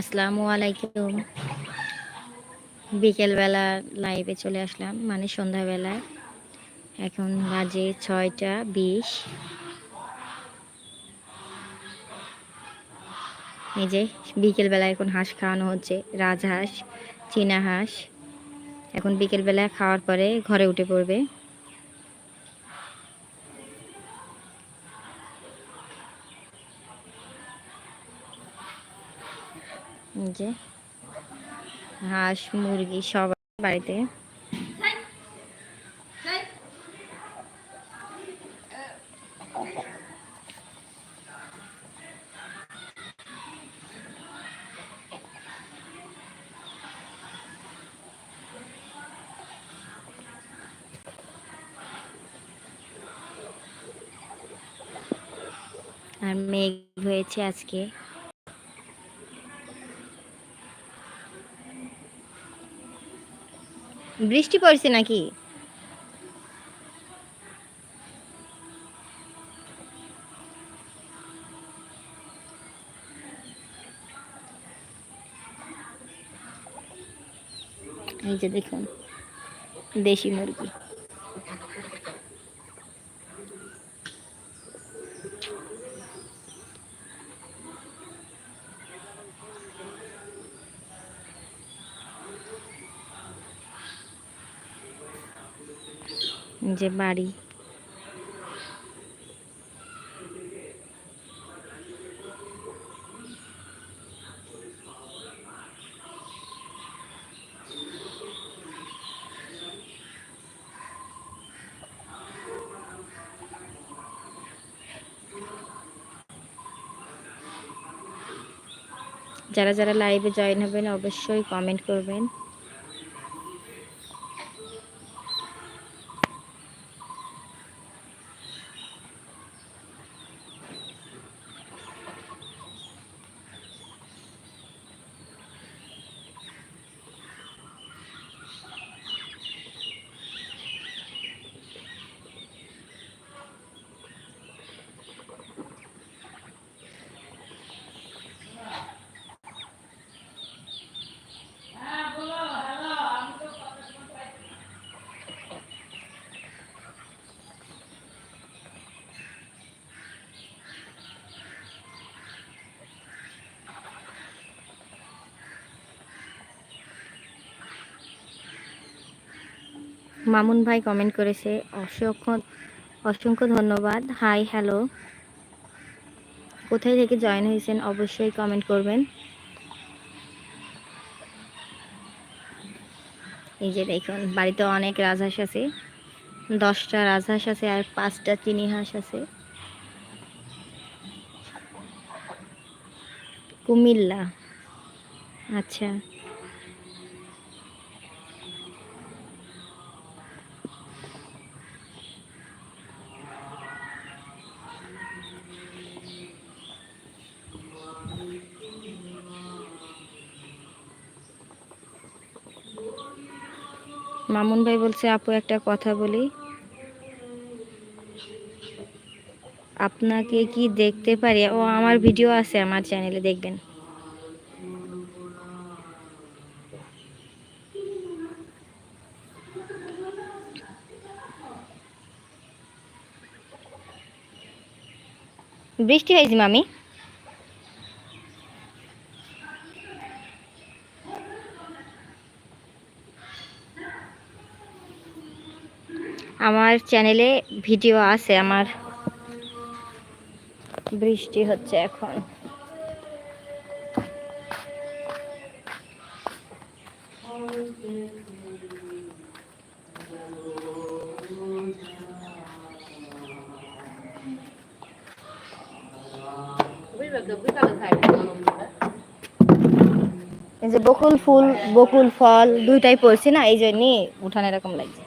আসসালামু আলাইকুম। বিকেলবেলা লাইভে চলে আসলাম মানে সন্ধ্যাবেলায় এখন বাজে ছয়টা বিশ। এই যে বিকেলবেলা এখন হাঁস খাওয়ানো হচ্ছে, রাজহাঁস, চীনা হাঁস। এখন বিকেলবেলা খাওয়ার পরে ঘরে উঠে পড়বে। যে হাঁস মুরগি সব বাড়িতে। আর মেঘ হয়েছে আজকে। বৃষ্টি পড়ছে নাকি? এই যে দেখুন দেশি মুরগি। যে বাড়ি। যারা যারা লাইভে জয়েন হবেন অবশ্যই কমেন্ট করবেন। মামুন ভাই কমেন্ট করেছে, অসংখ্য অসংখ্য ধন্যবাদ। হাই হ্যালো কোথায় থেকে জয়েন হয়েছেন অবশ্যই কমেন্ট করবেন। এই যে দেখুন, বাড়িতে অনেক রাজহাঁস আছে। দশটা রাজহাঁস আছে আর পাঁচটা চিনি হাঁস আছে। কুমিল্লা। আচ্ছা। মামুন ভাই বলছে, আপু, একটা কথা বলি। আপনাকে কি দেখতে পারি? ও, আমার ভিডিও আছে আমার চ্যানেলে দেখবেন। বৃষ্টি হয়েছে, মামি। আমার চ্যানেলে ভিডিও আছে, আমার বৃষ্টি হচ্ছে এখন। এই যে বকুল ফুল, বকুল ফল দুইটাই পড়ছি না, এই জন্যই উঠানে এরকম লাগছে।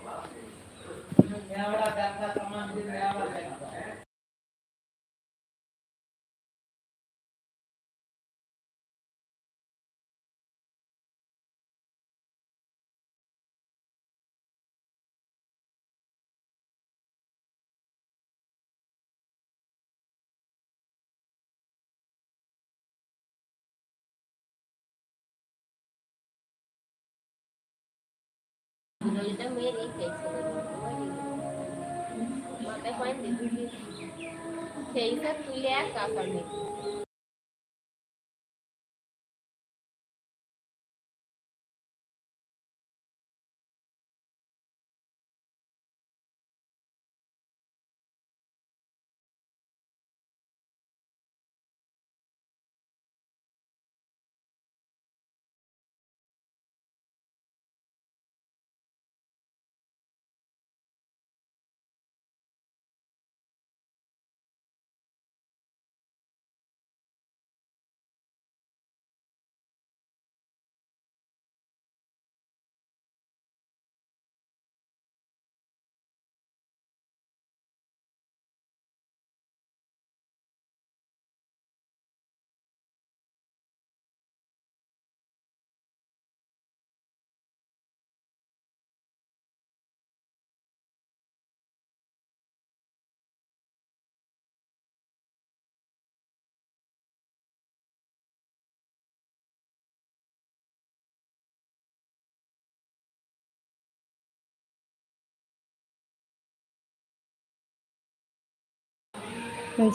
ওইটা মেয়েরই খেয়েছিল মাথায় পয়েন্ট দিদি খেয়েছে তুলে এক কাপড় নেই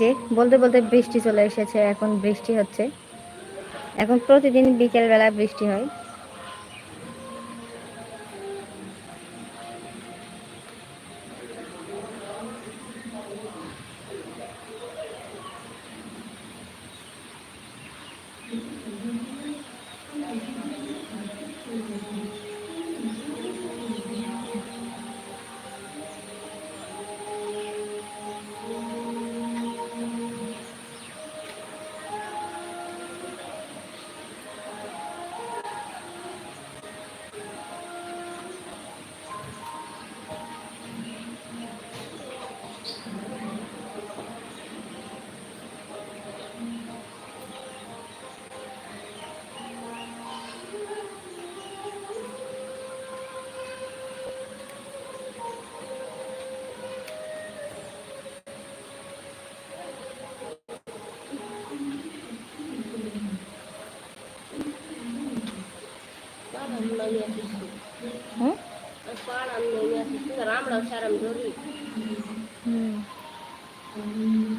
যে বলতে বলতে বৃষ্টি চলে এসেছে এখন বৃষ্টি হচ্ছে। এখন প্রতিদিন বিকেলবেলা বৃষ্টি হয়।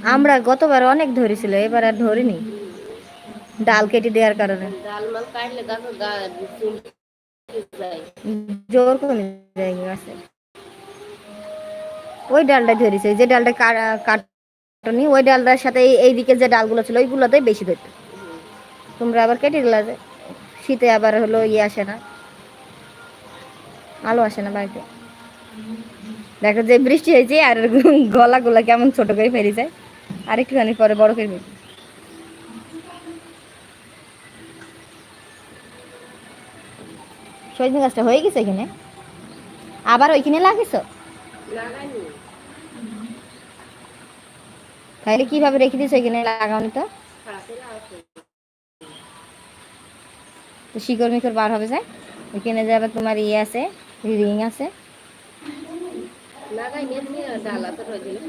আমরা গতবার অনেক ধরেছিল এবার আর ধরিনি। ডাল কেটে দেওয়ার কারণে। জোর কমে যায় গাছে। ওই ডালটা ধরেছে যে ডালটা কাটনি ওই ডালটার সাথে এই- এইদিকে যে ডালগুলো ছিল ওইগুলোতে বেশি ধরতো। তোমরা আবার কেটে দিলা যে শীতে আবার হলো ইয়ে আসে না। আলো আসে না বাড়িতে। দেখো যে বৃষ্টি হয়েছে আর গলাগুলা কেমন ছোট করে ফেরি যায় আর একটুখানি পরে বড় করে ফেলি। সজনে গাছটা হয়ে গেছে এখানে আবার ওইখানে লাগিয়েছ? তাহলে কীভাবে রেখে দিয়েছ এখানে লাগাওনি তো? শিকড় মিকড় বার হবে যায় ওইখানে যাবে তোমার ইয়ে আছে, রিং আছে। ना काही नेत नाही झाला तर रजनी